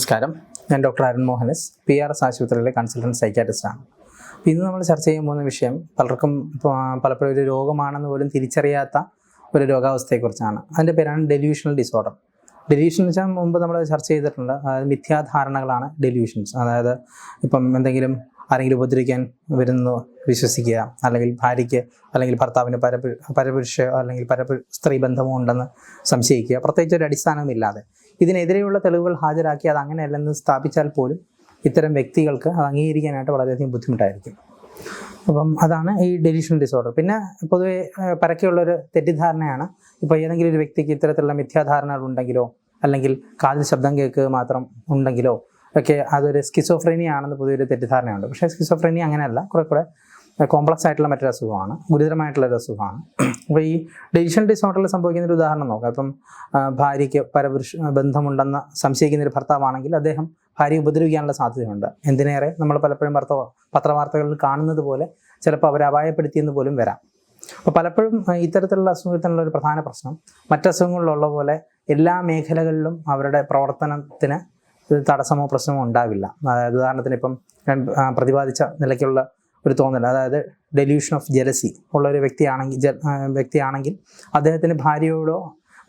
നമസ്കാരം. ഞാൻ doctor Arun Mohanas P R S ആശുപത്രിയിലെ കൺസൾട്ടന്റ് സൈക്കാട്രിസ്റ്റാണ് അപ്പോൾ ഇന്ന് നമ്മൾ ചർച്ച ചെയ്യാൻ പോകുന്ന വിഷയം പലർക്കും പലപ്പോഴും ഒരു രോഗമാണെന്ന് പോലും തിരിച്ചറിയാത്ത ഒരു രോഗാവസ്ഥയെക്കുറിച്ചാണ്. അതിന്റെ പേരാണ് ഡെല്യൂഷണൽ ഡിസോർഡർ ഡെല്യൂഷൻ വെച്ചാൽ മുമ്പ് നമ്മൾ ചർച്ച ചെയ്തിട്ടുണ്ട്. അതായത് മിഥ്യാധാരണകളാണ് ഡെല്യൂഷൻസ് അതായത് ഇപ്പം എന്തെങ്കിലും ആരെങ്കിലും ഉപദ്രവിക്കാൻ വരുന്നു വിശ്വസിക്കുക അല്ലെങ്കിൽ ഭാര്യയ്ക്ക് അല്ലെങ്കിൽ ഭർത്താവിന് പരപുരുഷയോ പരപുരുഷ അല്ലെങ്കിൽ പരപു സ്ത്രീ ബന്ധമോ ഉണ്ടെന്ന് സംശയിക്കുക പ്രത്യേകിച്ച് ഒരു അടിസ്ഥാനമില്ലാതെ ഇതിനെതിരെയുള്ള തെളിവുകൾ ഹാജരാക്കി അത് അങ്ങനെയല്ലെന്ന് സ്ഥാപിച്ചാൽ പോലും ഇത്തരം വ്യക്തികൾക്ക് അത് അംഗീകരിക്കാനായിട്ട് വളരെയധികം ബുദ്ധിമുട്ടായിരിക്കും. അപ്പം അതാണ് ഈ ഡെലിഷൻ ഡിസോർഡർ പിന്നെ പൊതുവെ പരക്കെയുള്ളൊരു തെറ്റിദ്ധാരണയാണ് ഇപ്പോൾ ഏതെങ്കിലും ഒരു വ്യക്തിക്ക് ഇത്തരത്തിലുള്ള മിഥ്യാധാരണകൾ ഉണ്ടെങ്കിലോ അല്ലെങ്കിൽ കാതിൽ ശബ്ദം കേൾക്കുക മാത്രം ഉണ്ടെങ്കിലോ ഒക്കെ അതൊരു സ്കിസോഫ്രേനിയ ആണെന്ന് പൊതുവെ ഒരു തെറ്റിദ്ധാരണയുണ്ട്. പക്ഷേ സ്കിസോഫ്രേനിയ അങ്ങനെയല്ല. കുറെ കൂടെ കോംപ്ലക്സ് ആയിട്ടുള്ള മറ്റൊരു അസുഖമാണ്. ഗുരുതരമായിട്ടുള്ള ഒരു അസുഖമാണ്. അപ്പോൾ ഈ ഡെലിഷൻ ഡിസോർഡറിൽ സംഭവിക്കുന്ന ഒരു ഉദാഹരണം നോക്കാം. ഇപ്പം ഭാര്യയ്ക്ക് പരപുരുഷ ബന്ധമുണ്ടെന്ന് സംശയിക്കുന്ന ഒരു ഭർത്താവാണെങ്കിൽ അദ്ദേഹം ഭാര്യ ഉപദ്രവിക്കാനുള്ള സാധ്യതയുണ്ട്. എന്തിനേറെ? നമ്മൾ പലപ്പോഴും ഭർത്ത പത്രവാർത്തകളിൽ കാണുന്നത് പോലെ ചിലപ്പോൾ അവരെ അപായപ്പെടുത്തിയെന്ന് പോലും വരാം. അപ്പോൾ പലപ്പോഴും ഇത്തരത്തിലുള്ള അസുഖത്തിനുള്ള ഒരു പ്രധാന പ്രശ്നം മറ്റസുഖങ്ങളിലുള്ള പോലെ എല്ലാ മേഖലകളിലും അവരുടെ പ്രവർത്തനത്തിന് തടസ്സമോ പ്രശ്നമോ ഉണ്ടാവില്ല. അതായത് ഉദാഹരണത്തിന് ഇപ്പം ഞാൻ പ്രതിപാദിച്ച നിലയ്ക്കുള്ള ഒരു തോന്നൽ അതായത് ഡെല്യൂഷൻ ഓഫ് ജലസി ഉള്ള ഒരു വ്യക്തിയാണെങ്കിൽ വ്യക്തിയാണെങ്കിൽ അദ്ദേഹത്തിന് ഭാര്യയോടോ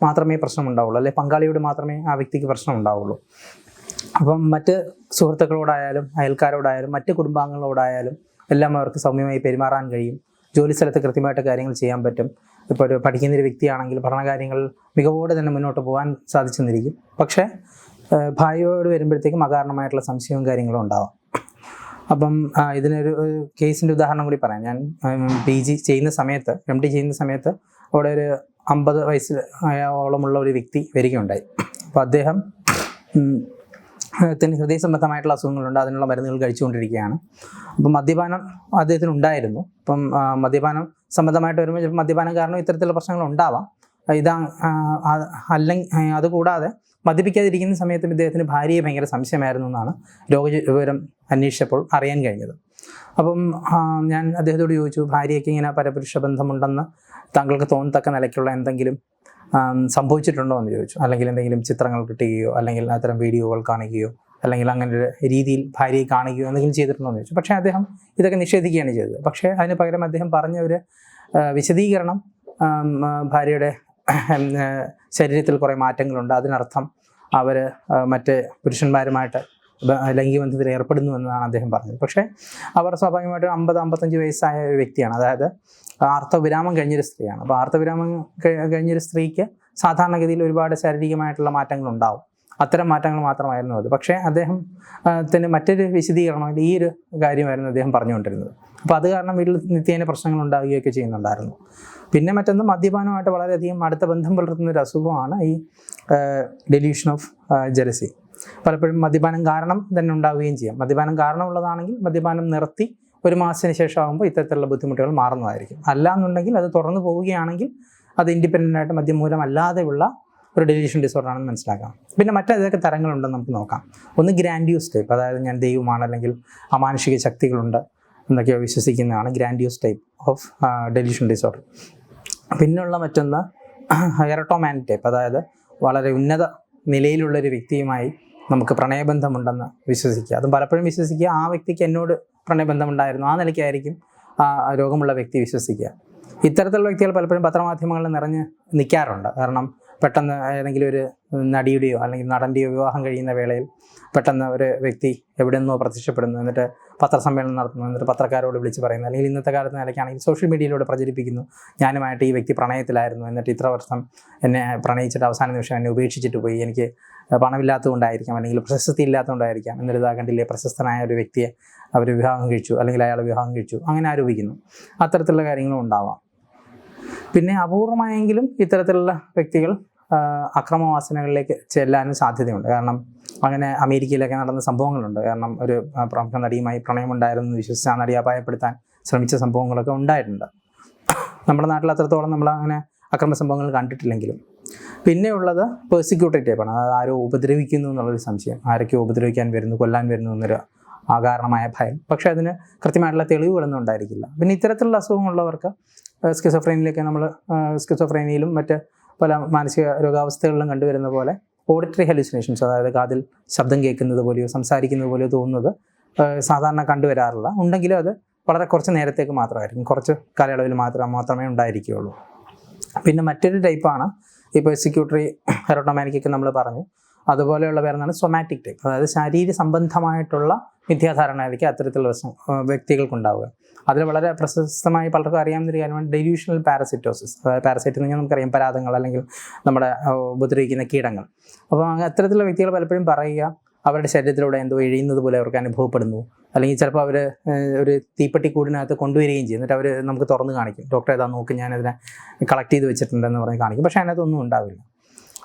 മാത്രമേ പ്രശ്നം ഉണ്ടാവുള്ളൂ അല്ലെ പങ്കാളിയോട് മാത്രമേ ആ വ്യക്തിക്ക് പ്രശ്നം ഉണ്ടാവുള്ളൂ അപ്പം മറ്റ് സുഹൃത്തുക്കളോടായാലും അയൽക്കാരോടായാലും മറ്റ് കുടുംബാംഗങ്ങളോടായാലും എല്ലാം അവർക്ക് സൗമ്യമായി പെരുമാറാൻ കഴിയും. ജോലി സ്ഥലത്ത് കൃത്യമായിട്ട് കാര്യങ്ങൾ ചെയ്യാൻ പറ്റും. ഇപ്പോൾ ഒരു പഠിക്കുന്ന ഒരു വ്യക്തിയാണെങ്കിൽ പഠനകാര്യങ്ങൾ മികവോടെ തന്നെ മുന്നോട്ട് പോകാൻ സാധിച്ചെന്നിരിക്കും. പക്ഷേ ഭാര്യയോട് വരുമ്പോഴത്തേക്കും അകാരണമായിട്ടുള്ള സംശയവും കാര്യങ്ങളും ഉണ്ടാവാം. അപ്പം ഇതിനൊരു കേസിന്റെ ഉദാഹരണം കൂടി പറയാം. ഞാൻ പി ജി ചെയ്യുന്ന സമയത്ത് എം ഡി ചെയ്യുന്ന സമയത്ത് അവിടെ ഒരു അമ്പത് വയസ്സിൽ ആയോളമുള്ള ഒരു വ്യക്തി വരികയുണ്ടായി. അപ്പോൾ അദ്ദേഹം ത്തിന് ഹൃദയ സംബന്ധമായിട്ടുള്ള അസുഖങ്ങളുണ്ട്. അതിനുള്ള മരുന്നുകൾ കഴിച്ചുകൊണ്ടിരിക്കുകയാണ്. അപ്പം മദ്യപാനം അദ്ദേഹത്തിന് ഉണ്ടായിരുന്നു അപ്പം മദ്യപാനം സംബന്ധമായിട്ട് വരുമ്പോൾ മദ്യപാനം കാരണം ഇത്തരത്തിലുള്ള പ്രശ്നങ്ങൾ ഉണ്ടാവാം. ഇതാ അല്ലെങ്കിൽ അതുകൂടാതെ മദ്യപിക്കാതിരിക്കുന്ന സമയത്തും ഇദ്ദേഹത്തിന് ഭാര്യയെ ഭയങ്കര സംശയമായിരുന്നു എന്നാണ് രോഗ വിവരം അന്വേഷിച്ചപ്പോൾ അറിയാൻ കഴിഞ്ഞത്. അപ്പം ഞാൻ അദ്ദേഹത്തോട് ചോദിച്ചു ഭാര്യയ്ക്ക് ഇങ്ങനെ പരപുരുഷ ബന്ധമുണ്ടെന്ന് താങ്കൾക്ക് തോന്നത്തക്ക നിലയ്ക്കുള്ള എന്തെങ്കിലും സംഭവിച്ചിട്ടുണ്ടോ? എന്ന് ചോദിച്ചു. അല്ലെങ്കിൽ എന്തെങ്കിലും ചിത്രങ്ങൾ കിട്ടുകയോ അല്ലെങ്കിൽ അത്തരം വീഡിയോകൾ കാണുകയോ അല്ലെങ്കിൽ അങ്ങനെ ഒരു രീതിയിൽ ഭാര്യയെ കാണുകയോ എന്തെങ്കിലും ചെയ്തിട്ടുണ്ടോ എന്ന് ചോദിച്ചു. പക്ഷേ അദ്ദേഹം ഇതൊക്കെ നിഷേധിക്കുകയാണ് ചെയ്തത്. പക്ഷേ അതിന് പകരം അദ്ദേഹം പറഞ്ഞ ഒരു വിശദീകരണം ഭാര്യയുടെ ശരീരത്തിൽ കുറേ മാറ്റങ്ങളുണ്ട്. അതിനർത്ഥം അവർ മറ്റ് പുരുഷന്മാരുമായിട്ട് ലൈംഗിക ബന്ധത്തിൽ ഏർപ്പെടുന്നു എന്നാണ് അദ്ദേഹം പറഞ്ഞത്. പക്ഷേ അവർ സ്വാഭാവികമായിട്ടും അമ്പത് അമ്പത്തഞ്ച് വയസ്സായ ഒരു വ്യക്തിയാണ്. അതായത് ആർത്തവിരാമം കഴിഞ്ഞൊരു സ്ത്രീയാണ്. അപ്പോൾ ആർത്തവിരാമം കഴി- കഴിഞ്ഞൊരു സ്ത്രീക്ക് സാധാരണഗതിയിൽ ഒരുപാട് ശാരീരികമായിട്ടുള്ള മാറ്റങ്ങൾ ഉണ്ടാവും അത്തരം മാറ്റങ്ങൾ മാത്രമായിരുന്നു അത്. പക്ഷേ അദ്ദേഹം തന്നെ മറ്റൊരു വിശദീകരണം ഈ ഒരു കാര്യമായിരുന്നു അദ്ദേഹം പറഞ്ഞുകൊണ്ടിരുന്നത്. അപ്പോൾ അത് കാരണം വീട്ടിൽ നിത്യേന പ്രശ്നങ്ങൾ ഉണ്ടാവുകയൊക്കെ ചെയ്യുന്നുണ്ടായിരുന്നു. പിന്നെ മറ്റൊന്ന് മദ്യപാനമായിട്ട് വളരെയധികം അടുത്ത ബന്ധം പുലർത്തുന്ന ഒരു അസുഖമാണ് ഈ ഡെല്യൂഷൻ ഓഫ് ജലസി പലപ്പോഴും മദ്യപാനം കാരണം തന്നെ ഉണ്ടാവുകയും ചെയ്യാം. മദ്യപാനം കാരണമുള്ളതാണെങ്കിൽ മദ്യപാനം നിർത്തി ഒരു മാസത്തിന് ശേഷം ആകുമ്പോൾ ഇത്തരത്തിലുള്ള ബുദ്ധിമുട്ടുകൾ മാറുന്നതായിരിക്കും. അല്ല എന്നുണ്ടെങ്കിൽ അത് തുറന്നു പോവുകയാണെങ്കിൽ അത് ഇൻഡിപെൻഡന്റ് ആയിട്ട് മദ്യം മൂലമല്ലാതെയുള്ള ഒരു ഡെലിഷൻ ഡിസോർഡർ ആണെന്ന് മനസ്സിലാക്കാം. പിന്നെ മറ്റേതൊക്കെ തരങ്ങളുണ്ടെന്ന് നമുക്ക് നോക്കാം. ഒന്ന് ഗ്രാൻഡ്യൂസ് ടൈപ്പ് അതായത് ഞാൻ ദൈവമാണ് അല്ലെങ്കിൽ അമാനുഷിക ശക്തികളുണ്ട് എന്നൊക്കെയോ വിശ്വസിക്കുന്നതാണ് grandiose type of delusion disorder പിന്നുള്ള മറ്റൊന്ന് ഹെറട്ടോമാൻ ടൈപ്പ് അതായത് വളരെ ഉന്നത നിലയിലുള്ളൊരു വ്യക്തിയുമായി നമുക്ക് പ്രണയബന്ധമുണ്ടെന്ന് വിശ്വസിക്കുക. അതും പലപ്പോഴും വിശ്വസിക്കുക ആ വ്യക്തിക്ക് എന്നോട് പ്രണയബന്ധമുണ്ടായിരുന്നു ആ നിലയ്ക്കായിരിക്കും ആ രോഗമുള്ള വ്യക്തി വിശ്വസിക്കുക. ഇത്തരത്തിലുള്ള വ്യക്തികൾ പലപ്പോഴും പത്രമാധ്യമങ്ങളിൽ നിറഞ്ഞ് നിൽക്കാറുണ്ട്. കാരണം പെട്ടെന്ന് ഏതെങ്കിലും ഒരു നടിയുടെയോ അല്ലെങ്കിൽ നടന്റെയോ വിവാഹം കഴിയുന്ന വേളയിൽ പെട്ടെന്ന് ഒരു വ്യക്തി എവിടെ നിന്നോ പ്രത്യക്ഷപ്പെടുന്നു എന്നിട്ട് പത്രസമ്മേളനം നടത്തുന്നു എന്നിട്ട് പത്രക്കാരോട് വിളിച്ച് പറയുന്നു. അല്ലെങ്കിൽ ഇന്നത്തെ കാലത്ത് നിലയ്ക്കാണെങ്കിൽ സോഷ്യൽ മീഡിയയിലൂടെ പ്രചരിപ്പിക്കുന്നു. ഞാനുമായിട്ട് ഈ വ്യക്തി പ്രണയത്തിലായിരുന്നു എന്നിട്ട് ഇത്ര വർഷം എന്നെ പ്രണയിച്ചിട്ട് അവസാന നിമിഷം എന്നെ ഉപേക്ഷിച്ചിട്ട് പോയി. എനിക്ക് പണമില്ലാത്തതുകൊണ്ടായിരിക്കാം അല്ലെങ്കിൽ പ്രശസ്തി ഇല്ലാത്തതുകൊണ്ടായിരിക്കാം എന്നിട്ട് കണ്ടില്ലേ പ്രശസ്തനായ ഒരു വ്യക്തിയെ അവർ വിവാഹം കഴിച്ചു അല്ലെങ്കിൽ അയാൾ വിവാഹം കഴിച്ചു. അങ്ങനെ ആരോപിക്കുന്നു. അത്തരത്തിലുള്ള കാര്യങ്ങളും ഉണ്ടാവാം. പിന്നെ അപൂർവമായെങ്കിലും ഇത്തരത്തിലുള്ള വ്യക്തികൾ അക്രമവാസനകളിലേക്ക് ചെല്ലാനും സാധ്യതയുണ്ട്. കാരണം അങ്ങനെ അമേരിക്കയിലൊക്കെ നടന്ന സംഭവങ്ങളുണ്ട്. കാരണം ഒരു പ്രമുഖ നടിയുമായി പ്രണയമുണ്ടായിരുന്നു വിശ്വസിച്ച ആ നടിയെ അപായപ്പെടുത്താൻ ശ്രമിച്ച സംഭവങ്ങളൊക്കെ ഉണ്ടായിട്ടുണ്ട്. നമ്മുടെ നാട്ടിൽ അത്രത്തോളം നമ്മൾ അങ്ങനെ അക്രമ സംഭവങ്ങൾ കണ്ടിട്ടില്ലെങ്കിലും. പിന്നെ ഉള്ളത് പേഴ്സിക്യൂട്ടഡ് ടൈപ്പാണ് അതായത് ആരോ ഉപദ്രവിക്കുന്നു എന്നുള്ളൊരു സംശയം. ആരൊക്കെ ഉപദ്രവിക്കാൻ വരുന്നു കൊല്ലാൻ വരുന്നു എന്നൊരു അകാരണമായ ഭയം. പക്ഷെ അതിന് കൃത്യമായിട്ടുള്ള തെളിവുകളൊന്നും ഉണ്ടായിരിക്കില്ല. പിന്നെ ഇത്തരത്തിലുള്ള അസുഖമുള്ളവർക്ക് സ്കിസോഫ്രേനിയിലൊക്കെ നമ്മൾ സ്കിസോഫ്രേനിയിലും മറ്റ് പല മാനസിക രോഗാവസ്ഥകളിലും കണ്ടുവരുന്ന പോലെ ഓഡിറ്ററി ഹെലുസിനേഷൻസ് അതായത് കാതിൽ ശബ്ദം കേൾക്കുന്നത് പോലെയോ സംസാരിക്കുന്നത് പോലെയോ തോന്നുന്നത് സാധാരണ കണ്ടുവരാറില്ല. ഉണ്ടെങ്കിലും അത് വളരെ കുറച്ച് നേരത്തേക്ക് മാത്രമായിരിക്കും. കുറച്ച് കാലയളവിൽ മാത്രം മാത്രമേ ഉണ്ടായിരിക്കുകയുള്ളൂ. പിന്നെ മറ്റൊരു ടൈപ്പാണ് ഇപ്പോൾ എക്സിക്യൂട്ടറി ഹെറോട്ടോമാനിക്കൊക്കെ നമ്മൾ പറഞ്ഞു. അതുപോലെയുള്ള പേരെന്നാണ് സൊമാറ്റിക് ടൈപ്പ് അതായത് ശാരീര സംബന്ധമായിട്ടുള്ള മിഥ്യാധാരണയായിരിക്കും അത്തരത്തിലുള്ള വ്യക്തികൾക്കുണ്ടാവുക. അതിൽ വളരെ പ്രശസ്തമായി പലർക്കും അറിയാവുന്ന ഒരു കാര്യമാണ് ഡെല്യൂഷണൽ പാരസിറ്റോസിസ് അതായത് പാരസൈറ്റ് എന്ന് നമുക്കറിയാം പരാതങ്ങൾ അല്ലെങ്കിൽ നമ്മുടെ ഉപദ്രവിക്കുന്ന കീടങ്ങൾ. അപ്പോൾ അത്തരത്തിലുള്ള വ്യക്തികൾ പലപ്പോഴും പറയുക അവരുടെ ശരീരത്തിലൂടെ എന്തോ എഴിയുന്നത് പോലെ അവർക്ക് അനുഭവപ്പെടുന്നു. അല്ലെങ്കിൽ ചിലപ്പോൾ അവർ ഒരു തീപ്പെട്ടി കൂടിനകത്ത് കൊണ്ടുവരികയും ചെയ്യും. എന്നിട്ട് അവർ നമുക്ക് തുറന്ന് കാണിക്കും. ഡോക്ടർ ഏതാ നോക്കി ഞാനതിനെ കളക്ട് ചെയ്ത് വെച്ചിട്ടുണ്ടെന്ന് പറഞ്ഞ് കാണിക്കും. പക്ഷേ അതിനകത്തൊന്നും ഉണ്ടാവില്ല.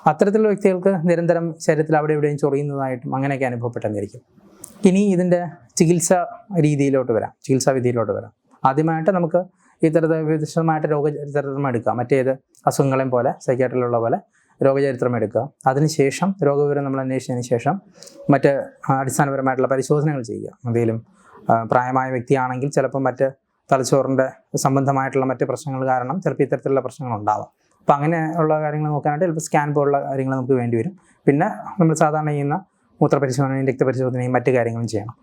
അത്തരത്തിലുള്ള വ്യക്തികൾക്ക് നിരന്തരം ശരീരത്തിൽ അവിടെ ഇവിടെയും ചൊറിയുന്നതായിട്ടും അങ്ങനെയൊക്കെ അനുഭവപ്പെട്ടെന്നിരിക്കും. ഇനി ഇതിന്റെ ചികിത്സ രീതിയിലോട്ട് വരാം ചികിത്സാ വിധിയിലോട്ട് വരാം. ആദ്യമായിട്ട് നമുക്ക് ഇത്തരത്തിൽ വിശദമായിട്ട് രോഗചരിത്രം എടുക്കാം മറ്റേത് അസുഖങ്ങളെയും പോലെ സൈക്കാട്ടിലുള്ള പോലെ രോഗചരിത്രം എടുക്കുക അതിനുശേഷം രോഗവിവരം നമ്മൾ അന്വേഷിച്ചതിന് ശേഷം മറ്റ് അടിസ്ഥാനപരമായിട്ടുള്ള പരിശോധനകൾ ചെയ്യുക എന്തെങ്കിലും പ്രായമായ വ്യക്തിയാണെങ്കിൽ ചിലപ്പോൾ മറ്റ് തലച്ചോറിന്റെ സംബന്ധമായിട്ടുള്ള മറ്റ് പ്രശ്നങ്ങൾ കാരണം ചിലപ്പോൾ ഇത്തരത്തിലുള്ള പ്രശ്നങ്ങൾ ഉണ്ടാവാം അപ്പോൾ അങ്ങനെയുള്ള കാര്യങ്ങൾ നോക്കാനായിട്ട് ചിലപ്പോൾ സ്കാൻ പോലുള്ള കാര്യങ്ങൾ നമുക്ക് വേണ്ടി വരും പിന്നെ നമ്മൾ സാധാരണ ചെയ്യുന്ന മൂത്രപരിശോധനയും രക്തപരിശോധനയും മറ്റു കാര്യങ്ങളും ചെയ്യണം.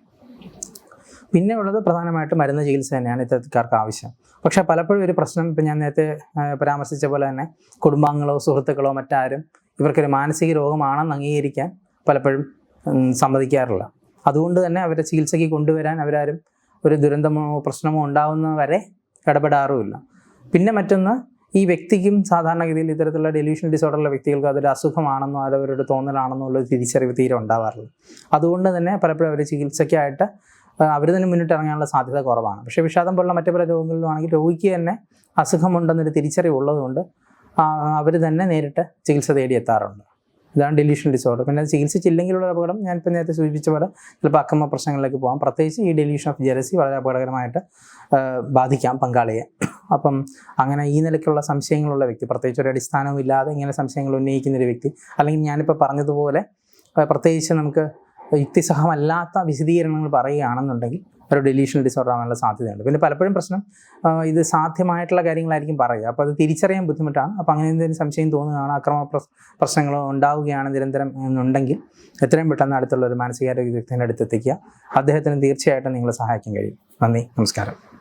പിന്നെ ഉള്ളത് പ്രധാനമായിട്ടും മരുന്ന് ചികിത്സ തന്നെയാണ് ഇത്തരക്കാർക്ക് ആവശ്യം. പക്ഷേ പലപ്പോഴും ഒരു പ്രശ്നം ഇപ്പം ഞാൻ നേരത്തെ പരാമർശിച്ച പോലെ തന്നെ കുടുംബാംഗങ്ങളോ സുഹൃത്തുക്കളോ മറ്റാരും ഇവർക്കൊരു മാനസിക രോഗമാണെന്ന് അംഗീകരിക്കാൻ പലപ്പോഴും സമ്മതിക്കാറില്ല. അതുകൊണ്ട് തന്നെ അവരെ ചികിത്സയ്ക്ക് കൊണ്ടുവരാൻ അവരാരും ഒരു ദുരന്തമോ പ്രശ്നമോ ഉണ്ടാവുന്നവരെ ഇടപെടാറുമില്ല. പിന്നെ മറ്റൊന്ന് ഈ വ്യക്തിക്കും സാധാരണഗതിയിൽ ഇത്തരത്തിലുള്ള ഡെലിവിഷൻ ഡിസോർഡറുള്ള വ്യക്തികൾക്ക് അതൊരു അസുഖമാണെന്നോ അത് അവരുടെ തോന്നലാണെന്നോ ഉള്ള തിരിച്ചറിവ് തീരെ ഉണ്ടാവാറില്ല. അതുകൊണ്ട് തന്നെ പലപ്പോഴും അവർ ചികിത്സയ്ക്കായിട്ട് അവർ തന്നെ മുന്നിട്ട് ഇറങ്ങാനുള്ള സാധ്യത കുറവാണ്. പക്ഷേ വിഷാദം പോലുള്ള മറ്റു പല രോഗങ്ങളിലുമാണെങ്കിൽ രോഗിക്ക് തന്നെ അസുഖമുണ്ടെന്നൊരു തിരിച്ചറിവ് ഉള്ളതുകൊണ്ട് അവർ തന്നെ നേരിട്ട് ചികിത്സ തേടി എത്താറുണ്ട് ഇതാണ് ഡെലിഷൻ ഡിസോർഡർ പിന്നെ ചികിത്സിച്ചില്ലെങ്കിലുള്ള അപകടം ഞാനിപ്പോൾ നേരത്തെ സൂചിപ്പിച്ച പോലെ ചിലപ്പോൾ അക്രമ പ്രശ്നങ്ങളിലേക്ക് പോകാം. പ്രത്യേകിച്ച് ഈ ഡെലിഷൻ ഓഫ് ജെറസി വളരെ അപകടകരമായിട്ട് ബാധിക്കാം പങ്കാളിയെ. അപ്പം അങ്ങനെ ഈ നിലയ്ക്കുള്ള സംശയങ്ങളുള്ള വ്യക്തി പ്രത്യേകിച്ച് ഒരു അടിസ്ഥാനവും ഇല്ലാതെ ഇങ്ങനെ സംശയങ്ങൾ ഉന്നയിക്കുന്ന ഒരു വ്യക്തി അല്ലെങ്കിൽ ഞാനിപ്പോൾ പറഞ്ഞതുപോലെ പ്രത്യേകിച്ച് നമുക്ക് യുക്തിസഹമല്ലാത്ത വിശദീകരണങ്ങൾ പറയുകയാണെന്നുണ്ടെങ്കിൽ ഒരു ഡെലീഷണൽ ഡിസോർഡർ ആവാനുള്ള സാധ്യതയുണ്ട്. പിന്നെ പലപ്പോഴും പ്രശ്നം ഇത് സാധ്യമായിട്ടുള്ള കാര്യങ്ങളായിരിക്കും പറയുക. അപ്പോൾ അത് തിരിച്ചറിയാൻ ബുദ്ധിമുട്ടാണ്. അപ്പോൾ അങ്ങനെ എന്തെങ്കിലും സംശയം തോന്നുകയാണ് അക്രമ പ്രശ്നങ്ങളോ ഉണ്ടാവുകയാണ് നിരന്തരം എന്നുണ്ടെങ്കിൽ എത്രയും പെട്ടെന്ന് അടുത്തുള്ള ഒരു മാനസികാരോഗ്യ വിദഗ്ധന്റെ അടുത്ത് എത്തിക്കുക അദ്ദേഹത്തിന് തീർച്ചയായിട്ടും നിങ്ങളെ സഹായിക്കാൻ കഴിയും. നന്ദി നമസ്കാരം.